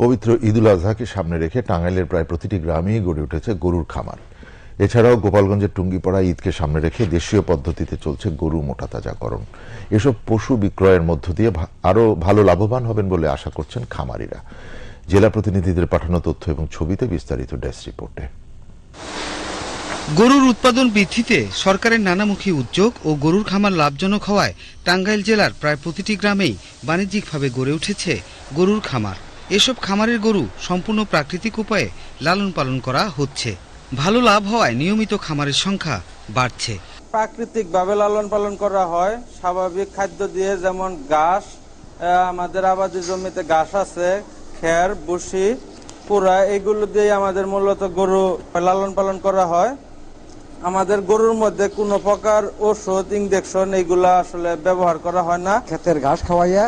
পবিত্র ঈদুল আজহাকে সামনে রেখে টাঙ্গাইলের প্রায় প্রতিটি গ্রামেই গড়ে উঠেছে গরুর খামার। এছাড়াও গোপালগঞ্জের টুঙ্গিপাড়া ঈদকে সামনে রেখে দেশীয় পদ্ধতিতে চলছে গরু মোটাতাজাকরণ এসব পশু বিক্রয়ের মধ্য দিয়ে আরও ভালো লাভবান হবেন বলে আশা করছেন খামারিরা। জেলা প্রতিনিধিদের পাঠানো তথ্য এবং ছবিতে বিস্তারিত ডেস্ক রিপোর্টে। গরুর উৎপাদন বৃদ্ধিতে সরকারের নানামুখী উদ্যোগ ও গরুর খামার লাভজনক হওয়ায় টাঙ্গাইল জেলার প্রায় প্রতিটি গ্রামেই বাণিজ্যিকভাবে গড়ে উঠেছে গরুর খামার। এসব খামারের গরু সম্পূর্ণ প্রাকৃতিক উপায়ে লালন পালন করা হচ্ছে। ভালো লাভ হওয়ায় নিয়মিত খামারের সংখ্যা বাড়ছে। প্রাকৃতিক ভাবে লালন পালন করা হয়। স্বাভাবিক খাদ্য দিয়ে যেমন ঘাস আমাদের আবাদি জমিতে ঘাস আছে খের বসি পুরা এগুলো দিয়ে আমাদের মূলত গরু লালন পালন করা হয়। আমাদের গরুর মধ্যে কোনো প্রকার ওষুধ ইঞ্জেকশন এইগুলা আসলে ব্যবহার করা হয় না। ক্ষেতের ঘাস খাওয়াইয়া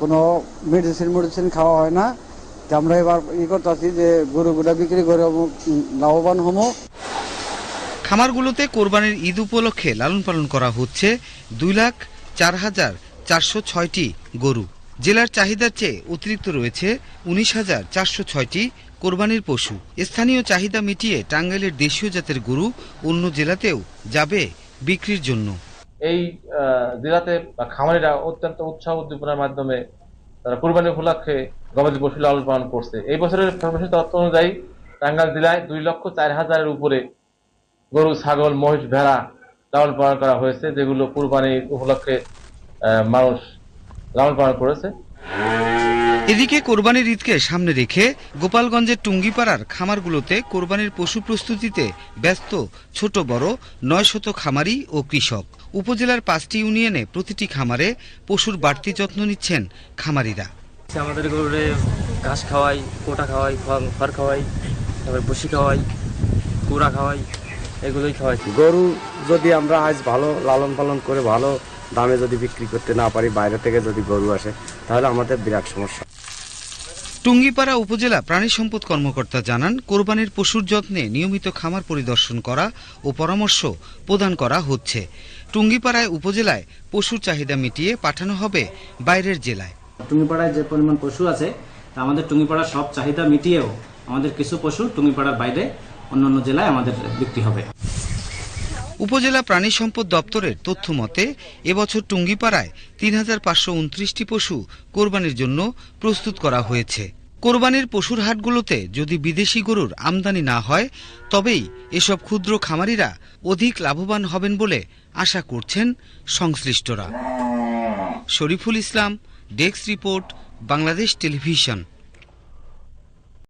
কোনো মেডিসিন মেডিসিন খাওয়া হয় না। তো আমরা এবার ই করতেছি যে গরুগুলা বিক্রি করে লাভবান হব খামারগুলোতে কোরবানির ঈদ উপলক্ষে লালন পালন করা হচ্ছে দুই লাখ চার হাজার চারশো ছয়টি গরু। জেলার চাহিদার চেয়ে অতিরিক্ত রয়েছে উনিশ হাজার চারশো ছয়টি কোরবানির পশু। স্থানীয় চাহিদা মিটিয়ে টাঙ্গাইলের দেশীয় জাতের গরু অন্য জেলাতেও যাবে বিক্রির জন্য। এই জেলাতে বা খামারিরা অত্যন্ত উৎসাহ উদ্দীপনার মাধ্যমে তারা কুরবানি উপলক্ষে গবাদি পশু লালন পালন করছে। এই বছরের সর্বশেষ তথ্য অনুযায়ী টাঙ্গাইল জেলায় দুই লক্ষ চার হাজারের উপরে গরু, ছাগল, মহিষ, ভেড়া লালন পালন করা হয়েছে, যেগুলো কুরবানি উপলক্ষে মানুষ লালন পালন করেছে। এদিকে কোরবানির ঈদকে সামনে রেখে গোপালগঞ্জের টুঙ্গিপাড়ার খামারগুলোতে কোরবানির পশু প্রস্তুতিতে ব্যস্ত ছোট বড় নয় শত খামারি ও কৃষক। উপজেলার পাঁচটি ইউনিয়নে প্রতিটি খামারে পশুর বাড়তি যত্ন নিচ্ছেন খামারিরা। আমাদের গরুরে ঘাস খাওয়াই কোটা খাওয়াই খড়- খড় খাওয়াই তারপরে বসি খাওয়াই কুড়া খাওয়াই এগুলোই খাওয়াই গরু যদি আমরা আজ ভালো লালন পালন করে ভালো দামে যদি বিক্রি করতে না পারি বাইরে থেকে যদি গরু আসে তাহলে আমাদের বিরাট সমস্যা। টুঙ্গিপাড়া উপজেলা প্রাণী সম্পদ কর্মকর্তা জানান কোরবানির পশুর যত্নে নিয়মিত খামার পরিদর্শন করা ও পরামর্শ প্রদান করা হচ্ছে। টুঙ্গিপাড়ায় উপজেলায় পশুর চাহিদা মিটিয়ে পাঠানো হবে বাইরের জেলায়। টুঙ্গিপাড়ায় যে পরিমাণ পশু আছে তা আমাদের টুঙ্গিপাড়ার সব চাহিদা মিটিয়েও আমাদের কিছু পশু টুঙ্গিপাড়ার বাইরে অন্যান্য জেলায় আমাদের বিক্রি হবে। উপজেলা প্রাণী সম্পদ দপ্তরের তথ্য মতে এবছর টুঙ্গিপাড়ায় তিন হাজার পাঁচশো উনত্রিশটি পশু কোরবানির জন্য প্রস্তুত করা হয়েছে। কোরবানির পশুর হাটগুলোতে যদি বিদেশি গরুর আমদানি না হয়, তবেই এসব ক্ষুদ্র খামারিরা অধিক লাভবান হবেন বলে আশা করছেন সংশ্লিষ্টরা। Shariful Islam, desk report, Bangladesh television.